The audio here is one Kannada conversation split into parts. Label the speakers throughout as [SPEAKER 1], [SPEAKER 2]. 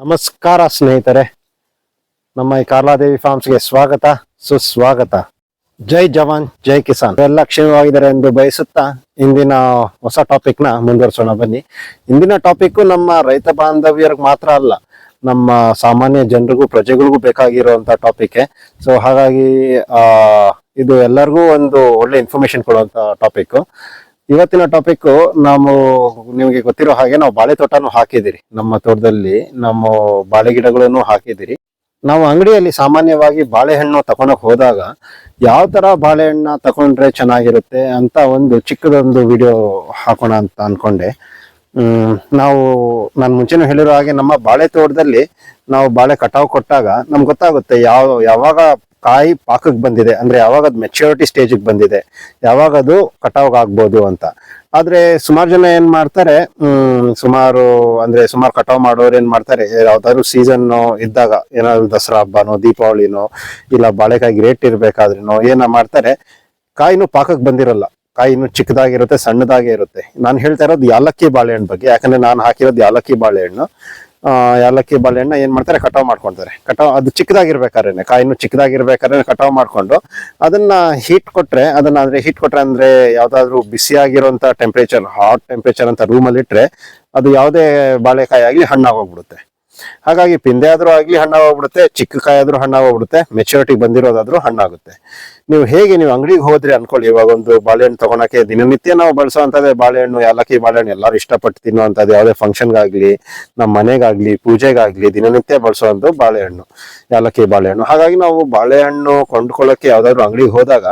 [SPEAKER 1] ನಮಸ್ಕಾರ ಸ್ನೇಹಿತರೆ. ನಮ್ಮ ಈ ಕಾರ್ಲಾದೇವಿ ಫಾರ್ಮ್ಸ್ಗೆ ಸ್ವಾಗತ, ಸುಸ್ವಾಗತ. ಜೈ ಜವಾನ್, ಜೈ ಕಿಸಾನ್. ಎಲ್ಲ ಕ್ಷೇಮವಾಗಿದ್ದಾರೆ ಎಂದು ಬಯಸುತ್ತಾ ಇಂದಿನ ಹೊಸ ಟಾಪಿಕ್ನ ಮುಂದುವರಿಸೋಣ ಬನ್ನಿ. ಇಂದಿನ ಟಾಪಿಕ್ ನಮ್ಮ ರೈತ ಬಾಂಧವ್ಯರಿಗೆ ಮಾತ್ರ ಅಲ್ಲ, ನಮ್ಮ ಸಾಮಾನ್ಯ ಜನರಿಗೂ, ಪ್ರಜೆಗಳಿಗೂ ಬೇಕಾಗಿರುವಂತ ಟಾಪಿಕ್ ಸೊ ಹಾಗಾಗಿ ಇದು ಎಲ್ಲರಿಗೂ ಒಂದು ಒಳ್ಳೆ ಇನ್ಫಾರ್ಮೇಶನ್ ಕೊಡುವಂತ ಟಾಪಿಕ್ ಇವತ್ತಿನ ಟಾಪಿಕ್ ನಾವು ನಿಮಗೆ ಗೊತ್ತಿರೋ ಹಾಗೆ ನಾವು ಬಾಳೆ ತೋಟನು ಹಾಕಿದಿರಿ ನಮ್ಮ ತೋಟದಲ್ಲಿ ನಮ್ಮ ಬಾಳೆ ಗಿಡಗಳನ್ನು ಹಾಕಿದಿರಿ ನಾವು ಅಂಗಡಿಯಲ್ಲಿ ಸಾಮಾನ್ಯವಾಗಿ ಬಾಳೆಹಣ್ಣು ತಗೊಂಡೋಗ್ ಹೋದಾಗ ಯಾವ ತರ ಬಾಳೆಹಣ್ಣ ತಕೊಂಡ್ರೆ ಚೆನ್ನಾಗಿರುತ್ತೆ ಅಂತ ಒಂದು ಚಿಕ್ಕದೊಂದು ವಿಡಿಯೋ ಹಾಕೋಣ ಅಂತ ಅನ್ಕೊಂಡೆ. ನಾವು ನಾನು ಮುಂಚೆನೂ ಹೇಳಿರೋ ಹಾಗೆ ನಮ್ಮ ಬಾಳೆ ತೋಟದಲ್ಲಿ ನಾವು ಬಾಳೆ ಕಟಾವು ಕೊಟ್ಟಾಗ ನಮ್ಗೆ ಗೊತ್ತಾಗುತ್ತೆ ಯಾವ, ಯಾವಾಗ ಕಾಯಿ ಪಾಕಕ್ಕೆ ಬಂದಿದೆ, ಅಂದ್ರೆ ಯಾವಾಗ ಅದು ಮೆಚ್ಯೂರಿಟಿ ಸ್ಟೇಜಿಗೆ ಬಂದಿದೆ, ಯಾವಾಗ ಅದು ಕಟಾವ್ ಆಗ್ಬೋದು ಅಂತ. ಆದ್ರೆ ಸುಮಾರು ಜನ ಏನ್ ಮಾಡ್ತಾರೆ ಸುಮಾರು ಅಂದ್ರೆ ಸುಮಾರು ಕಟಾವ್ ಮಾಡೋರು ಏನ್ ಮಾಡ್ತಾರೆ, ಯಾವ್ದಾದ್ರು ಸೀಸನ್ ಇದ್ದಾಗ, ಏನಾದ್ರು ದಸರಾ ಹಬ್ಬನೋ, ದೀಪಾವಳಿನೋ, ಇಲ್ಲ ಬಾಳೆಕಾಯಿ ರೇಟ್ ಇರ್ಬೇಕಾದ್ರೂ ಏನ ಮಾಡ್ತಾರೆ, ಕಾಯಿನೂ ಪಾಕಕ್ಕೆ ಬಂದಿರಲ್ಲ. ಕಾಯಿ ಚಿಕ್ಕದಾಗಿರುತ್ತೆ, ಸಣ್ಣದಾಗೇ ಇರುತ್ತೆ. ನಾನು ಹೇಳ್ತಾ ಇರೋದು ಯಾಲಕ್ಕಿ ಬಾಳೆಹಣ್ಣು ಬಗ್ಗೆ, ಯಾಕಂದ್ರೆ ನಾನು ಹಾಕಿರೋದು ಯಾಲಕ್ಕಿ ಬಾಳೆಹಣ್ಣು. ಬಾಳೆಹಣ್ಣು ಬಾಳೆಹಣ್ಣ ಏನ್ ಮಾಡ್ತಾರೆ? ಕಟಾವ್ ಮಾಡ್ಕೊಳ್ತಾರೆ ಕಟಾವ್ ಅದು ಚಿಕ್ಕದಾಗಿರ್ಬೇಕಾದ್ರೆ ಕಾಯಿನೂ ಚಿಕ್ಕದಾಗಿರ್ಬೇಕಾದ್ರೆ ಕಟಾವ್ ಮಾಡ್ಕೊಂಡು ಅದನ್ನ ಹೀಟ್ ಕೊಟ್ರೆ, ಅದನ್ನ ಅಂದ್ರೆ ಹೀಟ್ ಕೊಟ್ರೆ ಅಂದ್ರೆ ಯಾವ್ದಾದ್ರು ಬಿಸಿಯಾಗಿರುವಂತ ಟೆಂಪ್ರೇಚರ್ ಹಾಟ್ ಟೆಂಪ್ರೇಚರ್ ಅಂತ ರೂಮಲ್ಲಿ ಇಟ್ರೆ ಅದು ಯಾವುದೇ ಬಾಳೆಕಾಯಿ ಆಗಲಿ ಹಣ್ಣಾಗೋಗ್ಬಿಡುತ್ತೆ ಹಾಗಾಗಿ ಪಿಂದೆ ಆದ್ರೂ ಆಗ್ಲಿ ಹಣ್ಣಾಗೋಗ್ಬಿಡುತ್ತೆ, ಚಿಕ್ಕ ಆದ್ರೂ ಹಣ್ಣಾಗೋಗ್ಬಿಡುತ್ತೆ ಮೆಚುರಿಟಿ ಬಂದಿರೋದಾದ್ರೂ ಹಣ್ಣಾಗುತ್ತೆ. ನೀವು ಹೇಗೆ ನೀವು ಅಂಗಡಿಗೆ ಹೋದ್ರೆ ಅನ್ಕೊಳ್ಳಿ, ಇವಾಗ ಒಂದು ಬಾಳೆಹಣ್ಣು ತಗೊಳಕ್ಕೆ ದಿನನಿತ್ಯ ನಾವು ಬಳಸೋವಂಥದ್ದೇ ಬಾಳೆಹಣ್ಣು, ಯಾಲಕ್ಕಿ ಬಾಳೆಹಣ್ಣು, ಎಲ್ಲರೂ ಇಷ್ಟಪಟ್ಟು ತಿನ್ನುವಂಥದ್ದು ಯಾವುದೇ ಫಂಕ್ಷನ್ಗಾಗ್ಲಿ ನಮ್ಮ ಮನೆಗಾಗ್ಲಿ, ಪೂಜೆಗಾಗ್ಲಿ ದಿನನಿತ್ಯ ಬಳಸುವಂತ ಬಾಳೆಹಣ್ಣು, ಯಾಲಕ್ಕಿ ಬಾಳೆಹಣ್ಣು. ಹಾಗಾಗಿ ನಾವು ಬಾಳೆಹಣ್ಣು ಕೊಂಡ್ಕೊಳ್ಳೋಕೆ ಯಾವ್ದಾದ್ರು ಅಂಗಡಿಗೆ ಹೋದಾಗ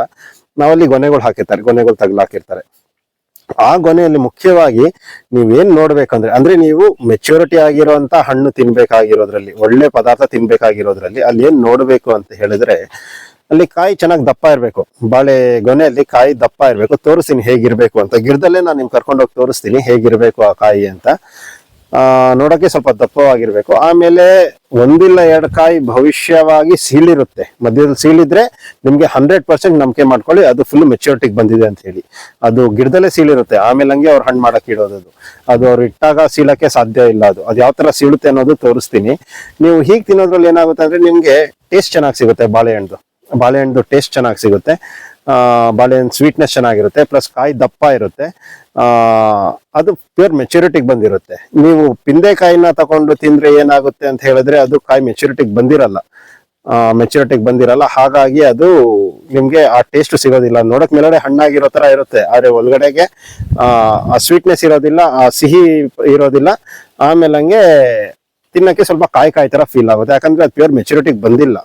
[SPEAKER 1] ನಾವಲ್ಲಿ ಗೊನೆಗಳು ಹಾಕಿರ್ತಾರೆ, ಗೊನೆಗಳು ತಗ್ಲಾಕಿರ್ತಾರೆ ಆ ಗೊನೆಯಲ್ಲಿ ಮುಖ್ಯವಾಗಿ ನೀವೇನ್ ನೋಡ್ಬೇಕಂದ್ರೆ, ಅಂದ್ರೆ ನೀವು ಮೆಚುರಿಟಿ ಆಗಿರುವಂತ ಹಣ್ಣು ತಿನ್ಬೇಕಾಗಿರೋದ್ರಲ್ಲಿ, ಒಳ್ಳೆ ಪದಾರ್ಥ ತಿನ್ಬೇಕಾಗಿರೋದ್ರಲ್ಲಿ ಅಲ್ಲಿ ಏನ್ ನೋಡ್ಬೇಕು ಅಂತ ಹೇಳಿದ್ರೆ, ಅಲ್ಲಿ ಕಾಯಿ ಚೆನ್ನಾಗಿ ದಪ್ಪ ಇರಬೇಕು. ಬಾಳೆ ಗೊನೆಯಲ್ಲಿ ಕಾಯಿ ದಪ್ಪ ಇರಬೇಕು. ತೋರಿಸ್ತೀನಿ ಹೇಗಿರ್ಬೇಕು ಅಂತ. ಗಿಡದಲ್ಲೇ ನಾನು ನಿಮ್ಗೆ ಕರ್ಕೊಂಡೋಗಿ ತೋರಿಸ್ತೀನಿ ಹೇಗಿರ್ಬೇಕು ಆ ಕಾಯಿ ಅಂತ. ಆ ನೋಡಕ್ಕೆ ಸ್ವಲ್ಪ ದಪ್ಪವಾಗಿರ್ಬೇಕು. ಆಮೇಲೆ ಒಂದಿಲ್ಲ ಎರಡು ಕಾಯಿ ಭವಿಷ್ಯವಾಗಿ ಸೀಳಿರುತ್ತೆ. ಮಧ್ಯದಲ್ಲಿ ಸೀಳಿದ್ರೆ ನಿಮ್ಗೆ ಹಂಡ್ರೆಡ್ ಪರ್ಸೆಂಟ್ ನಂಬಿಕೆ ಮಾಡ್ಕೊಳ್ಳಿ, ಅದು ಫುಲ್ ಮೆಚುರಿಟಿಗೆ ಬಂದಿದೆ ಅಂತ ಹೇಳಿ. ಅದು ಗಿಡದಲ್ಲೇ ಸೀಳಿರುತ್ತೆ. ಆಮೇಲೆ ಹಂಗೆ ಅವ್ರು ಹಣ್ಣು ಮಾಡಕ್ಕೆ ಇಡೋದು ಅದು ಅದು ಅವ್ರು ಇಟ್ಟಾಗ ಸೀಳಕ್ಕೆ ಸಾಧ್ಯ ಇಲ್ಲ ಅದು. ಅದು ಯಾವ ತರ ಸೀಳುತ್ತೆ ಅನ್ನೋದು ತೋರಿಸ್ತೀನಿ. ನೀವು ಹೀಗೆ ತಿನ್ನೋದ್ರಲ್ಲಿ ಏನಾಗುತ್ತೆ ಅಂದ್ರೆ ನಿಮ್ಗೆ ಟೇಸ್ಟ್ ಚೆನ್ನಾಗಿ ಸಿಗುತ್ತೆ ಬಾಳೆಹಣ್ಣು. ಬಾಳೆಹಣ್ಣು ಟೇಸ್ಟ್ ಚೆನ್ನಾಗಿ ಸಿಗುತ್ತೆ. ಬಾಳೆಹಣ್ಣು ಸ್ವೀಟ್ನೆಸ್ ಚೆನ್ನಾಗಿರುತ್ತೆ ಪ್ಲಸ್ ಕಾಯಿ ದಪ್ಪ ಇರುತ್ತೆ. ಅದು ಪ್ಯೂರ್ ಮೆಚುರಿಟಿಗೆ ಬಂದಿರುತ್ತೆ. ನೀವು ಪಿಂದೆಕಾಯಿನ ತಗೊಂಡು ತಿಂದ್ರೆ ಏನಾಗುತ್ತೆ ಅಂತ ಹೇಳಿದ್ರೆ ಅದು ಕಾಯಿ ಮೆಚುರಿಟಿಗೆ ಬಂದಿರಲ್ಲ. ಮೆಚುರಿಟಿಗೆ ಬಂದಿರಲ್ಲ. ಹಾಗಾಗಿ ಅದು ನಿಮಗೆ ಆ ಟೇಸ್ಟ್ ಸಿಗೋದಿಲ್ಲ. ನೋಡಕ್ ಮೇಲೆ ಹಣ್ಣಾಗಿರೋ ತರ ಇರುತ್ತೆ. ಆದ್ರೆ ಒಳಗಡೆಗೆ, ಆ ಸ್ವೀಟ್ನೆಸ್ ಇರೋದಿಲ್ಲ, ಆ ಸಿಹಿ ಇರೋದಿಲ್ಲ. ಆಮೇಲೆ ಹಂಗೆ ತಿನ್ನಕ್ಕೆ ಸ್ವಲ್ಪ ಕಾಯಿ ಕಾಯಿ ತರ ಫೀಲ್ ಆಗುತ್ತೆ. ಯಾಕಂದ್ರೆ ಅದು ಪ್ಯೂರ್ ಮೆಚುರಿಟಿಗೆ ಬಂದಿಲ್ಲ.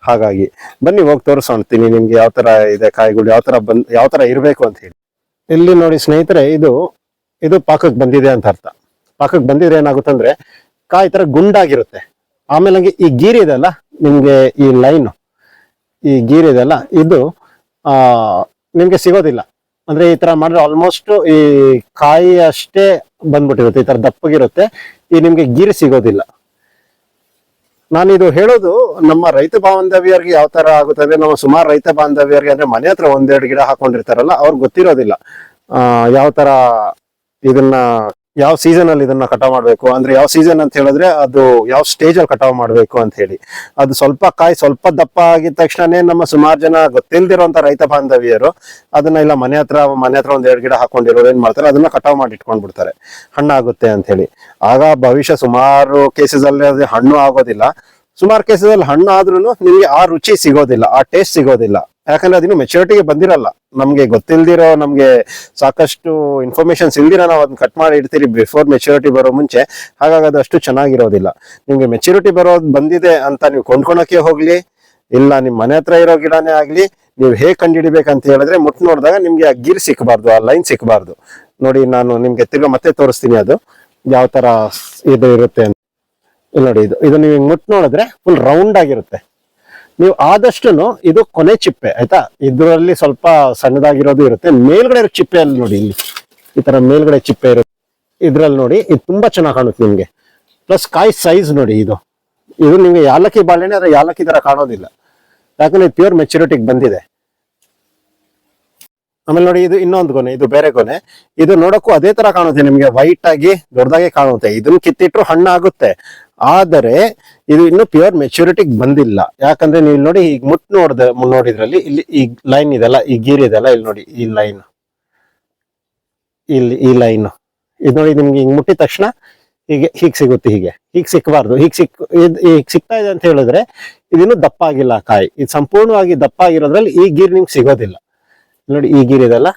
[SPEAKER 1] ಹಾಗಾಗಿ ಬನ್ನಿ ಹೋಗಿ ತೋರಿಸ್ಕೊಳ್ತೀನಿ ನಿಮ್ಗೆ ಯಾವ ತರ ಇದೆ ಕಾಯಿಗಳು, ಯಾವ ತರ ಬಂದ್, ಯಾವ ತರ ಇರಬೇಕು ಅಂತ ಹೇಳಿ. ಇಲ್ಲಿ ನೋಡಿ ಸ್ನೇಹಿತರೆ, ಇದು ಇದು ಪಾಕಕ್ಕೆ ಬಂದಿದೆ ಅಂತ ಅರ್ಥ. ಪಾಕಕ್ಕೆ ಬಂದಿದ್ರೆ ಏನಾಗುತ್ತೆ ಅಂದ್ರೆ ಕಾಯಿ ತರ ಗುಂಡಾಗಿರುತ್ತೆ. ಆಮೇಲೆ ಈ ಗೀರಿ ಇದೆಲ್ಲ ನಿಮ್ಗೆ ಈ ಲೈನ್, ಈ ಗೀರಿ ಇದೆಲ್ಲ ಇದು, ಆ, ನಿಮ್ಗೆ ಸಿಗೋದಿಲ್ಲ. ಅಂದ್ರೆ ಈ ತರ ಮಾಡಿದ್ರೆ ಆಲ್ಮೋಸ್ಟ್ ಈ ಕಾಯಿ ಅಷ್ಟೇ ಬಂದ್ಬಿಟ್ಟಿರುತ್ತೆ, ಈ ತರ ದಪ್ಪಗಿರುತ್ತೆ, ಈ ನಿಮ್ಗೆ ಗೀರಿ ಸಿಗೋದಿಲ್ಲ. ನಾನು ಇದು ಹೇಳೋದು, ನಮ್ಮ ರೈತ ಬಾಂಧವ್ಯರಿಗೆ ಯಾವ ತರ ಅಂದ್ರೆ ನಮ್ಮ ಸುಮಾರು ರೈತ ಬಾಂಧವ್ಯರಿಗೆ ಅಂದ್ರೆ ಮನೆ ಹತ್ರ ಒಂದೆರಡು ಗಿಡ ಹಾಕೊಂಡಿರ್ತಾರಲ್ಲ ಅವ್ರಿಗೆ ಗೊತ್ತಿರೋದಿಲ್ಲ. ಆ, ಯಾವ ತರ ಇದನ್ನ ಯಾವ ಸೀಸನ್ ಅಲ್ಲಿ ಇದನ್ನ ಕಟಾವ್ ಮಾಡ್ಬೇಕು? ಅಂದ್ರೆ ಯಾವ ಸೀಸನ್ ಅಂತ ಹೇಳಿದ್ರೆ ಅದು ಯಾವ ಸ್ಟೇಜ್ ಅಲ್ಲಿ ಕಟಾವ್ ಮಾಡ್ಬೇಕು ಅಂತ ಹೇಳಿ. ಅದು ಸ್ವಲ್ಪ ಕಾಯಿ ಸ್ವಲ್ಪ ದಪ್ಪ ಆಗಿದ ತಕ್ಷಣನೇ ನಮ್ಮ ಸುಮಾರು ಜನ ಗೊತ್ತಿಲ್ದಿರೋ ರೈತ ಬಾಂಧವಿಯರು ಅದನ್ನ ಇಲ್ಲ ಮನೆ ಹತ್ರ ಮನೆ ಹತ್ರ ಒಂದ್ ಎರಡು ಗಿಡ ಹಾಕೊಂಡಿರೋರು ಏನ್ ಮಾಡ್ತಾರೆ? ಅದನ್ನ ಕಟಾವ್ ಮಾಡಿ ಇಟ್ಕೊಂಡ್ಬಿಡ್ತಾರೆ ಹಣ್ಣಾಗುತ್ತೆ ಅಂತ ಹೇಳಿ. ಆಗ ಭವಿಷ್ಯ ಸುಮಾರು ಕೇಸಸ್ ಅಲ್ಲಿ ಅದು ಹಣ್ಣು ಆಗೋದಿಲ್ಲ. ಸುಮಾರು ಕೇಸಸ್ ಅಲ್ಲಿ ಹಣ್ಣು ಆದ್ರೂ ನಿಮ್ಗೆ ಆ ರುಚಿ ಸಿಗೋದಿಲ್ಲ, ಆ ಟೇಸ್ಟ್ ಸಿಗೋದಿಲ್ಲ. ಯಾಕಂದ್ರೆ ಅದಿನ್ನು ಮೆಚುರಿಟಿಗೆ ಬಂದಿರಲ್ಲ. ನಮ್ಗೆ ಗೊತ್ತಿಲ್ದಿರೋ ನಮ್ಗೆ ಸಾಕಷ್ಟು ಇನ್ಫಾರ್ಮೇಶನ್ಸ್ ಇಲ್ದಿರ ನಾವು ಅದನ್ನ ಕಟ್ ಮಾಡಿ ಇಡ್ತೀರಿ ಬಿಫೋರ್ ಮೆಚುರಿಟಿ ಬರೋ ಮುಂಚೆ. ಹಾಗಾಗಿ ಅದು ಅಷ್ಟು ಚೆನ್ನಾಗಿರೋದಿಲ್ಲ. ನಿಮ್ಗೆ ಮೆಚುರಿಟಿ ಬರೋದು ಬಂದಿದೆ ಅಂತ ನೀವು ಕೊಂಡ್ಕೊಳಕ್ಕೆ ಹೋಗ್ಲಿ, ಇಲ್ಲ ನಿಮ್ಮ ಮನೆ ಹತ್ರ ಇರೋ ಗಿಡನೇ ಆಗ್ಲಿ, ನೀವು ಹೇಗ್ ಕಂಡುಹಿಡಿಬೇಕಂತ ಹೇಳಿದ್ರೆ ಮುಟ್ ನೋಡಿದಾಗ ನಿಮ್ಗೆ ಆ ಗಿರ್ ಸಿಕ್ಕಬಾರ್ದು ಆ ಲೈನ್ ಸಿಕ್ಕಬಾರ್ದು ನೋಡಿ ನಾನು ನಿಮ್ಗೆ ತಿರ್ಗಾ ಮತ್ತೆ ತೋರಿಸ್ತೀನಿ ಅದು, ಯಾವ ತರ ಇದು ಇರುತ್ತೆ ಅಂತ. ನೋಡಿ, ಇದು ಇದು ನೀವು ಮುಟ್ ನೋಡಿದ್ರೆ ಫುಲ್ ರೌಂಡ್ ಆಗಿರುತ್ತೆ. ನೀವು ಆದಷ್ಟು ಇದು ಕೊನೆ ಚಿಪ್ಪೆ, ಆಯ್ತಾ? ಇದರಲ್ಲಿ ಸ್ವಲ್ಪ ಸಣ್ಣದಾಗಿರೋದು ಇರುತ್ತೆ. ಮೇಲ್ಗಡೆ ಇರೋ ಚಿಪ್ಪೆಯಲ್ಲಿ ನೋಡಿ ಇಲ್ಲಿ. ಈ ತರ ಮೇಲ್ಗಡೆ ಚಿಪ್ಪೆ ಇರುತ್ತೆ. ಇದ್ರಲ್ಲಿ ನೋಡಿ, ಇದು ತುಂಬಾ ಚೆನ್ನಾಗಿ ಕಾಣುತ್ತೆ ನಿಮ್ಗೆ. ಪ್ಲಸ್ ಕಾಯಿ ಸೈಜ್ ನೋಡಿ ಇದು. ಇದು ನಿಮ್ಗೆ ಯಾಲಕ್ಕಿ ಬಾಳೆಹಣ್ಣೆ ಆದ್ರೆ ಯಾಲಕ್ಕಿ ತರ ಕಾಣೋದಿಲ್ಲ. ಯಾಕಂದ್ರೆ ಪ್ಯೂರ್ ಮೆಚುರಿಟಿಗೆ ಬಂದಿದೆ. ಆಮೇಲೆ ನೋಡಿ, ಇದು ಇನ್ನೊಂದು ಗೊನೆ, ಇದು ಬೇರೆ ಗೊನೆ. ಇದು ನೋಡಕ್ಕೂ ಅದೇ ತರ ಕಾಣುತ್ತೆ ನಿಮ್ಗೆ. ವೈಟ್ ಆಗಿ ದೊಡ್ಡದಾಗಿ ಕಾಣುತ್ತೆ. ಇದನ್ನ ಕಿತ್ತಿಟ್ರು ಹಣ್ಣಾಗುತ್ತೆ. ಆದರೆ ಇದು ಇನ್ನು ಪ್ಯೂರ್ ಮೆಚುರಿಟಿಗೆ ಬಂದಿಲ್ಲ. ಯಾಕಂದ್ರೆ ನೀವು ನೋಡಿ ಈಗ ಮುಟ್ ನೋಡ್ದ, ನೋಡಿದ್ರಲ್ಲಿ ಇಲ್ಲಿ ಈ ಲೈನ್ ಇದೆಲ್ಲ, ಈ ಗೀರ್ ಇದೆಲ್ಲ ಇಲ್ಲಿ ನೋಡಿ, ಈ ಲೈನ್ ಇಲ್ಲಿ ಈ ಲೈನ್ ಇದು ನೋಡಿ ನಿಮ್ಗೆ ಹಿಂಗ್ ಮುಟ್ಟಿದ ತಕ್ಷಣ ಹೀಗೆ ಹೀಗೆ ಸಿಗುತ್ತೆ ಹೀಗೆ. ಹೀಗೆ ಸಿಕ್ಕಬಾರ್ದು ಹೀಗೆ ಸಿಕ್ ಹೀಗ್ ಸಿಗ್ತಾ ಇದೆ ಅಂತ ಹೇಳಿದ್ರೆ ಇದಿನ್ನು ದಪ್ಪ ಆಗಿಲ್ಲ ಕಾಯಿ. ಇದು ಸಂಪೂರ್ಣವಾಗಿ ದಪ್ಪ ಆಗಿರೋದ್ರಲ್ಲಿ ಈ ಗೀರ್ ನಿಮ್ಗೆ ಸಿಗೋದಿಲ್ಲ. ನೋಡಿ ಈ ಗೀರ್ ಇದೆಲ್ಲ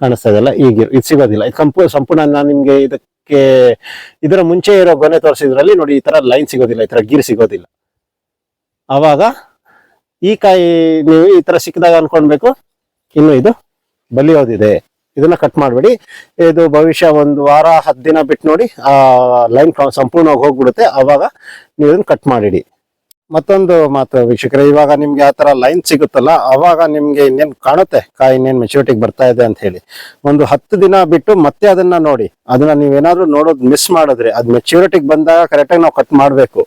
[SPEAKER 1] ಕಾಣಿಸ್ತಾ ಇದೆಲ್ಲ ಈ ಗೀರ್, ಇದು ಸಿಗೋದಿಲ್ಲ. ಇದು ಸಂಪೂರ್ಣ ಸಂಪೂರ್ಣ ನಾನು ನಿಮ್ಗೆ ಇದಕ್ಕೆ ಇದರ ಮುಂಚೆ ಇರೋ ಗೊನೆ ತೋರಿಸಿದ್ರಲ್ಲಿ ನೋಡಿ ಈ ತರ ಲೈನ್ ಸಿಗೋದಿಲ್ಲ, ಈ ತರ ಗೀರ್ ಸಿಗೋದಿಲ್ಲ. ಅವಾಗ ಈ ಕಾಯಿ ನೀವು ಈ ತರ ಸಿಕ್ಕಿದಾಗ ಅನ್ಕೊಳ್ಬೇಕು. ಇನ್ನು ಇದು ಬಲಿಯೋದಿದೆ. ಇದನ್ನ ಕಟ್ ಮಾಡಬೇಡಿ. ಇದು ಭವಿಷ್ಯ ಒಂದು ವಾರ, ಹತ್ತು ದಿನ ಬಿಟ್ಟು ನೋಡಿ ಆ ಲೈನ್ ಸಂಪೂರ್ಣವಾಗಿ ಹೋಗ್ಬಿಡುತ್ತೆ. ಅವಾಗ ನೀವು ಇದನ್ನ ಕಟ್ ಮಾಡಿಡಿ. ಮತ್ತೊಂದು ಮಾತು ವೀಕ್ಷಕರೇ, ಇವಾಗ ನಿಮ್ಗೆ ಆ ತರ ಲೈನ್ ಸಿಗುತ್ತಲ್ಲ, ಅವಾಗ ನಿಮ್ಗೆ ಇನ್ನೇನ್ ಕಾಣುತ್ತೆ? ಕಾಯಿ ಇನ್ನೇನ್ ಮೆಚುರಿಟಿಗೆ ಬರ್ತಾ ಇದೆ ಅಂತ ಹೇಳಿ. ಒಂದು ಹತ್ತು ದಿನ ಬಿಟ್ಟು ಮತ್ತೆ ಅದನ್ನ ನೋಡಿ. ಅದನ್ನ ನೀವೇನಾದ್ರೂ ನೋಡೋದು ಮಿಸ್ ಮಾಡಿದ್ರೆ, ಅದ್ ಮೆಚುರಿಟಿಗೆ ಬಂದಾಗ ಕರೆಕ್ಟಾಗಿ ನಾವು ಕಟ್ ಮಾಡಬೇಕು.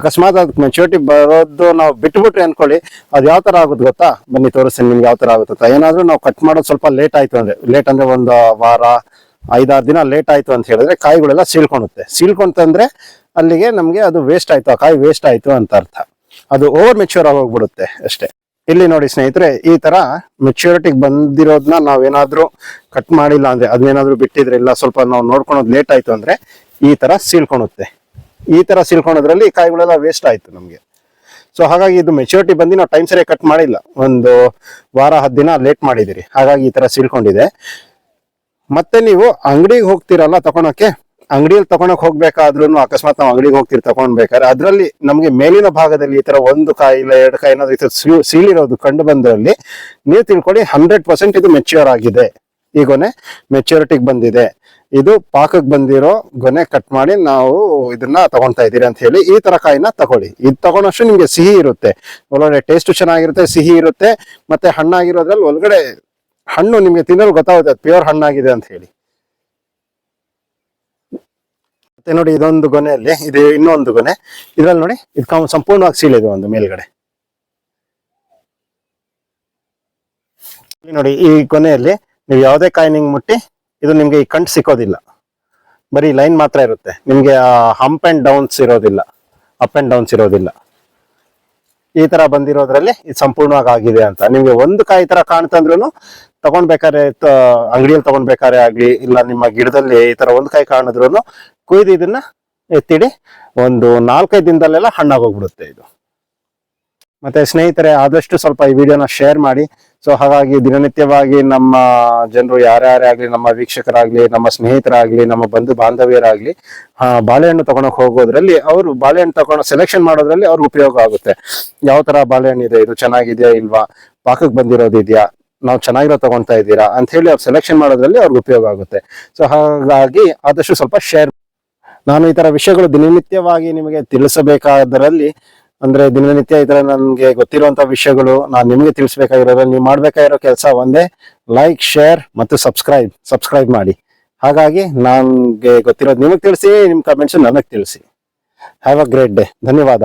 [SPEAKER 1] ಅಕಸ್ಮಾತ್ ಅದಕ್ಕೆ ಮೆಚುರಿಟಿ ಬರೋದು ನಾವು ಬಿಟ್ಬಿಟ್ರಿ ಅನ್ಕೊಳ್ಳಿ, ಅದ್ ಯಾವ ತರ ಆಗುತ್ತೆ ಗೊತ್ತಾ? ಬನ್ನಿ ತೋರಿಸ್ತೀನಿ ನಿಮ್ಗೆ ಯಾವ ತರ ಆಗುತ್ತೆ. ಏನಾದ್ರೂ ನಾವು ಕಟ್ ಮಾಡೋದು ಸ್ವಲ್ಪ ಲೇಟ್ ಆಯ್ತು ಅಂದ್ರೆ ಲೇಟ್ ಅಂದ್ರೆ ಒಂದು ವಾರ, ಐದಾರು ದಿನ ಲೇಟ್ ಆಯ್ತು ಅಂತ ಹೇಳಿದ್ರೆ ಕಾಯಿಗಳೆಲ್ಲ ಸೀಳ್ಕೊಳುತ್ತೆ ಸೀಳ್ಕೊಂತಂದ್ರೆ ಅಲ್ಲಿಗೆ ನಮಗೆ ಅದು ವೇಸ್ಟ್ ಆಯ್ತು, ಆ ಕಾಯಿ ವೇಸ್ಟ್ ಆಯ್ತು ಅಂತ ಅರ್ಥ. ಅದು ಓವರ್ ಮೆಚ್ಯೂರ್ ಆಗೋಗ್ಬಿಡುತ್ತೆ ಅಷ್ಟೇ. ಇಲ್ಲಿ ನೋಡಿ ಸ್ನೇಹಿತರೆ, ಈ ತರ ಮೆಚ್ಯೂರಿಟಿಗೆ ಬಂದಿರೋದನ್ನ ನಾವೇನಾದ್ರೂ ಕಟ್ ಮಾಡಿಲ್ಲ ಅಂದ್ರೆ, ಅದನ್ನೇನಾದ್ರೂ ಬಿಟ್ಟಿದ್ರೆ ಇಲ್ಲ, ಸ್ವಲ್ಪ ನಾವು ನೋಡ್ಕೊಳೋದು ಲೇಟ್ ಆಯ್ತು ಅಂದ್ರೆ, ಈ ತರ ಸೀಳ್ಕೊಳುತ್ತೆ ಈ ತರ ಸೀಳ್ಕೊಳೋದ್ರಲ್ಲಿ ಕಾಯಿಗಳೆಲ್ಲ ವೇಸ್ಟ್ ಆಯ್ತು ನಮ್ಗೆ. ಸೊ ಹಾಗಾಗಿ ಇದು ಮೆಚುರಿಟಿ ಬಂದು ನಾವು ಟೈಮ್ ಸರಿಯಾಗಿ ಕಟ್ ಮಾಡಿಲ್ಲ. ಒಂದು ವಾರ, ಹತ್ತು ದಿನ ಲೇಟ್ ಮಾಡಿದಿರಿ ಹಾಗಾಗಿ ಈ ತರ ಸೀಳ್ಕೊಂಡಿದೆ. ಮತ್ತೆ ನೀವು ಅಂಗಡಿಗೆ ಹೋಗ್ತಿರಲ್ಲ ತಗೊಳಕ್ಕೆ ಅಂಗಡಿಯಲ್ಲಿ ತಗೊಳಕ್ ಹೋಗ್ಬೇಕಾದ್ರೂ ಅಕಸ್ಮಾತ್ ನಾವು ಅಂಗಡಿಗೆ ಹೋಗ್ತಿರ್ ತಗೊಂಡ್ಬೇಕಾದ್ರೆ ಅದರಲ್ಲಿ ನಮ್ಗೆ ಮೇಲಿನ ಭಾಗದಲ್ಲಿ ಈ ತರ ಒಂದು ಕಾಯಿ ಇಲ್ಲ ಎರಡು ಕಾಯಿ ಏನಾದ್ರೂ ಈ ತರ ಸೀಳಿರೋದು ಕಂಡು ಬಂದ್ರಲ್ಲಿ ನೀವು ತಿಳ್ಕೊಳ್ಳಿ ಹಂಡ್ರೆಡ್ ಪರ್ಸೆಂಟ್ ಇದು ಮೆಚ್ಯೂರ್ ಆಗಿದೆ. ಈ ಗೊನೆ ಮೆಚ್ಯೂರಿಟಿಗೆ ಬಂದಿದೆ. ಇದು ಪಾಕಕ್ಕೆ ಬಂದಿರೋ ಗೊನೆ ಕಟ್ ಮಾಡಿ ನಾವು ಇದನ್ನ ತಗೊಂತಾ ಇದ್ದೀರಿ ಅಂತ ಹೇಳಿ ಈ ತರ ಕಾಯಿನ ತಗೊಳ್ಳಿ. ಇದು ತಗೊಂಡಷ್ಟು ನಿಮ್ಗೆ ಸಿಹಿ ಇರುತ್ತೆ. ಒಳಗಡೆ ಟೇಸ್ಟ್ ಚೆನ್ನಾಗಿರುತ್ತೆ, ಸಿಹಿ ಇರುತ್ತೆ, ಮತ್ತೆ ಹಣ್ಣಾಗಿರೋದ್ರಲ್ಲಿ ಒಳಗಡೆ ಹಣ್ಣು ನಿಮ್ಗೆ ತಿನ್ನಲು ಗೊತ್ತಾಗುತ್ತೆ ಪ್ಯೂರ್ ಹಣ್ಣಾಗಿದೆ ಅಂತ ಹೇಳಿ. ಮತ್ತೆ ನೋಡಿ ಇದೊಂದು ಗೊನೆಯಲ್ಲಿ, ಇದು ಇನ್ನೊಂದು ಗೊನೆ. ಇದ್ರಲ್ಲಿ ನೋಡಿ, ಇದು ಸಂಪೂರ್ಣವಾಗಿ ಸೀಲ್ ಇದೆ ಒಂದು ಮೇಲ್ಗಡೆ. ನೋಡಿ, ಈ ಕೊನೆಯಲ್ಲಿ ನೀವು ಯಾವುದೇ ಕಾಯಿನಿಂಗ್ ಮುಟ್ಟಿ, ಇದು ನಿಮ್ಗೆ ಈ ಕಂಟ್ ಸಿಕ್ಕೋದಿಲ್ಲ. ಬರೀ ಲೈನ್ ಮಾತ್ರ ಇರುತ್ತೆ. ನಿಮ್ಗೆ ಹಂಪ್ ಅಂಡ್ ಡೌನ್ಸ್ ಇರೋದಿಲ್ಲ. ಅಪ್ ಅಂಡ್ ಡೌನ್ಸ್ ಇರೋದಿಲ್ಲ. ಈ ತರ ಬಂದಿರೋದ್ರಲ್ಲಿ ಇದು ಸಂಪೂರ್ಣವಾಗಿ ಆಗಿದೆ ಅಂತ. ನಿಮ್ಗೆ ಒಂದು ಕಾಯಿ ತರ ಕಾಣ್ತಂದ್ರು ತಗೊಂಡ್ಬೇಕಾದ್ರೆ ಅಂಗಡಿಯಲ್ಲಿ ತಗೊಂಡ್ಬೇಕಾದ್ರೆ ಆಗ್ಲಿ, ಇಲ್ಲ ನಿಮ್ಮ ಗಿಡದಲ್ಲಿ ಈ ತರ ಒಂದು ಕಾಯಿ ಕಾಣಿದ್ರು ಕುಯ್ದು ಇದನ್ನ ಎತ್ತಿಡಿ. ಒಂದು ನಾಲ್ಕೈದು ದಿನದಲ್ಲೆಲ್ಲ ಹಣ್ಣಾಗೋಗ್ಬಿಡುತ್ತೆ ಇದು. ಮತ್ತೆ ಸ್ನೇಹಿತರೆ, ಆದಷ್ಟು ಸ್ವಲ್ಪ ಈ ವಿಡಿಯೋನ ಶೇರ್ ಮಾಡಿ. ಸೊ, ಹಾಗಾಗಿ ದಿನನಿತ್ಯವಾಗಿ ನಮ್ಮ ಜನರು ಯಾರ್ಯಾರೇ ಆಗ್ಲಿ, ನಮ್ಮ ವೀಕ್ಷಕರಾಗ್ಲಿ, ನಮ್ಮ ಸ್ನೇಹಿತರಾಗ್ಲಿ, ನಮ್ಮ ಬಂಧು ಬಾಂಧವ್ಯರಾಗ್ಲಿ ಬಾಳೆಹಣ್ಣು ತಗೊಳಕ್ ಹೋಗೋದ್ರಲ್ಲಿ ಅವರು ಬಾಳೆಹಣ್ಣು ತಗೊಂಡು ಸೆಲೆಕ್ಷನ್ ಮಾಡೋದ್ರಲ್ಲಿ ಅವ್ರಿಗೆ ಉಪಯೋಗ ಆಗುತ್ತೆ. ಯಾವ ತರ ಬಾಳೆಹಣ್ಣು ಇದೆ, ಇದು ಚೆನ್ನಾಗಿದೆಯಾ ಇಲ್ವಾ ಪಾಕಕ್ಕೆ ಬಂದಿರೋದಿದ್ಯಾ ನಾವು ಚೆನ್ನಾಗಿರೋ ತಗೊಂತಾ ಇದ್ದೀರಾ ಅಂತ ಹೇಳಿ ಅವ್ರು ಸೆಲೆಕ್ಷನ್ ಮಾಡೋದ್ರಲ್ಲಿ ಅವ್ರಿಗೆ ಉಪಯೋಗ ಆಗುತ್ತೆ. ಸೊ, ಹಾಗಾಗಿ ಆದಷ್ಟು ಸ್ವಲ್ಪ ಶೇರ್ ನಾನು ಈ ತರ ವಿಷಯಗಳು ದಿನನಿತ್ಯವಾಗಿ ನಿಮಗೆ ತಿಳಿಸಬೇಕಾದರಲ್ಲಿ, ಅಂದ್ರೆ ದಿನನಿತ್ಯ ಈ ತರ ನನ್ಗೆ ಗೊತ್ತಿರುವಂತ ವಿಷಯಗಳು ನಾನು ನಿಮಗೆ ತಿಳಿಸ್ಬೇಕಾಗಿರೋದ್ರಲ್ಲಿ ನೀವು ಮಾಡ್ಬೇಕಾಗಿರೋ ಕೆಲಸ ಒಂದೇ ಲೈಕ್ ಶೇರ್ ಮತ್ತು ಸಬ್ಸ್ಕ್ರೈಬ್ ಸಬ್ಸ್ಕ್ರೈಬ್ ಮಾಡಿ. ಹಾಗಾಗಿ ನನ್ಗೆ ಗೊತ್ತಿರೋದು ನಿಮಗೆ ತಿಳಿಸಿ, ನಿಮ್ ಕಮೆಂಟ್ಸ್ ನನಗೆ ತಿಳಿಸಿ. ಹ್ಯಾವ್ ಅ ಗ್ರೇಟ್ ಡೇ ಧನ್ಯವಾದ.